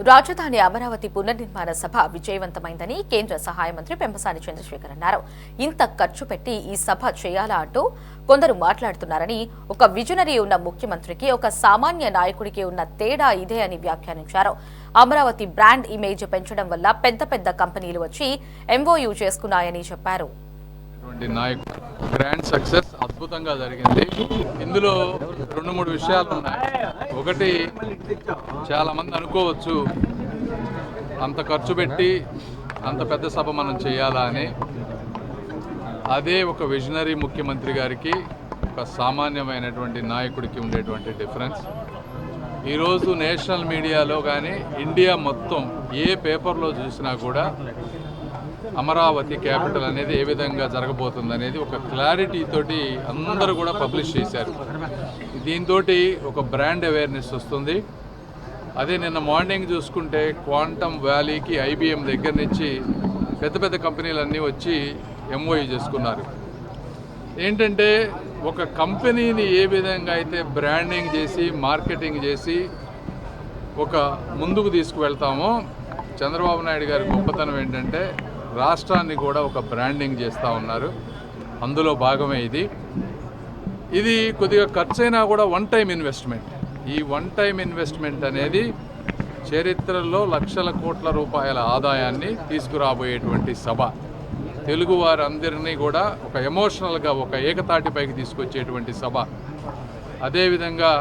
రాజధాని అమరావతి పునర్నిర్మాణ సభ విజయవంతమైందని కేంద్ర సహాయ మంత్రి పెంపసాని చంద్రశేఖర్ అన్నారు. ఇంత ఖర్చు పెట్టి ఈ సభ చేయాలా అంటూ కొందరు మాట్లాడుతున్నారని ఒక విజనరీ ఉన్న ముఖ్యమంత్రికి ఒక సామాన్య నాయకుడికి ఉన్న తేడా ఇదే అని వ్యాఖ్యానించారు. అమరావతి బ్రాండ్ ఇమేజ్ పెంచడం వల్ల పెద్ద పెద్ద కంపెనీలు వచ్చి ఎంఓయూ చేసుకున్నాయని చెప్పారు. నాయకుడు గ్రాండ్ సక్సెస్ అద్భుతంగా జరిగింది. ఇందులో రెండు మూడు విషయాలు ఉన్నాయి. ఒకటి చాలా మంది అనుకోవచ్చు అంత ఖర్చు పెట్టి అంత పెద్ద సభ మనం చేయాలా అని. అదే ఒక విజనరీ ముఖ్యమంత్రి గారికి ఒక సామాన్యమైనటువంటి నాయకుడికి ఉండేటువంటి డిఫరెన్స్. ఈరోజు నేషనల్ మీడియాలో కానీ ఇండియా మొత్తం ఏ పేపర్లో చూసినా కూడా అమరావతి క్యాపిటల్ అనేది ఏ విధంగా జరగబోతుంది అనేది ఒక క్లారిటీ తోటి అందరూ కూడా పబ్లిష్ చేశారు. దీంతో ఒక బ్రాండ్ అవేర్నెస్ వస్తుంది. అదే నిన్న మార్నింగ్ చూసుకుంటే క్వాంటమ్ వ్యాలీకి ఐబిఎం దగ్గర నుంచి పెద్ద పెద్ద కంపెనీలన్నీ వచ్చి ఎంఓఈ చేసుకున్నారు. ఏంటంటే ఒక కంపెనీని ఏ విధంగా అయితే బ్రాండింగ్ చేసి మార్కెటింగ్ చేసి ఒక ముందుకు తీసుకువెళ్తామో చంద్రబాబు నాయుడు గారి గొప్పతనం ఏంటంటే రాష్ట్రాన్ని కూడా ఒక బ్రాండింగ్ చేస్తూ ఉన్నారు. అందులో భాగమే ఇది. ఇది కొద్దిగా ఖర్చైనా కూడా వన్ టైం ఇన్వెస్ట్మెంట్ ఈ వన్ టైం ఇన్వెస్ట్మెంట్ అనేది చరిత్రలో లక్షల కోట్ల రూపాయల ఆదాయాన్ని తీసుకురాబోయేటువంటి సభ. తెలుగు వారందరినీ కూడా ఒక ఎమోషనల్గా ఒక ఏకతాటిపైకి తీసుకొచ్చేటువంటి సభ. అదేవిధంగా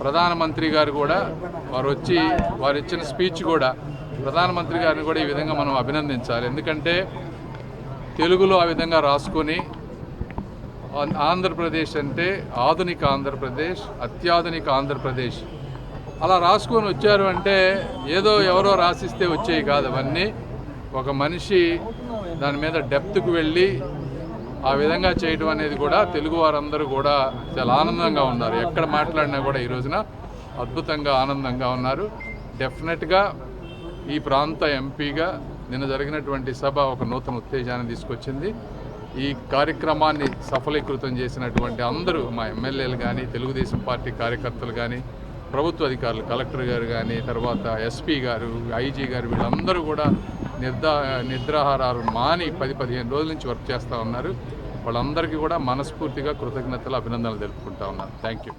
ప్రధానమంత్రి గారు కూడా వారు వచ్చి వారు ఇచ్చిన స్పీచ్ కూడా ప్రధానమంత్రి గారిని కూడా ఈ విధంగా మనం అభినందించాలి. ఎందుకంటే తెలుగులో ఆ విధంగా రాసుకొని ఆంధ్రప్రదేశ్ అంటే ఆధునిక ఆంధ్రప్రదేశ్ అత్యాధునిక ఆంధ్రప్రదేశ్. అలా రాసుకొని వచ్చారు అంటే ఏదో ఎవరో రాసిస్తే వచ్చేవి కాదు అవన్నీ. ఒక మనిషి దాని మీద డెప్త్కు వెళ్ళి ఆ విధంగా చేయడం అనేది కూడా తెలుగు వారందరూ కూడా చాలా ఆనందంగా ఉన్నారు. ఎక్కడ మాట్లాడినా కూడా ఈ రోజున అద్భుతంగా ఆనందంగా ఉన్నారు. డెఫినెట్గా ఈ ప్రాంత ఎంపీగా నిన్న జరిగినటువంటి సభ ఒక నూతన ఉత్తేజాన్ని తీసుకొచ్చింది. ఈ కార్యక్రమాన్ని సఫలీకృతం చేసినటువంటి అందరూ మా ఎమ్మెల్యేలు కానీ తెలుగుదేశం పార్టీ కార్యకర్తలు కానీ ప్రభుత్వ అధికారులు కలెక్టర్ గారు కానీ తర్వాత ఎస్పీ గారు ఐజీ గారు వీళ్ళందరూ కూడా నిర్దా నిద్రాహారాలు మాని పది పదిహేను రోజుల నుంచి వర్క్ చేస్తూ ఉన్నారు. వాళ్ళందరికీ కూడా మనస్ఫూర్తిగా కృతజ్ఞతలు అభినందనలు తెలుపుకుంటా ఉన్నాను. Thank you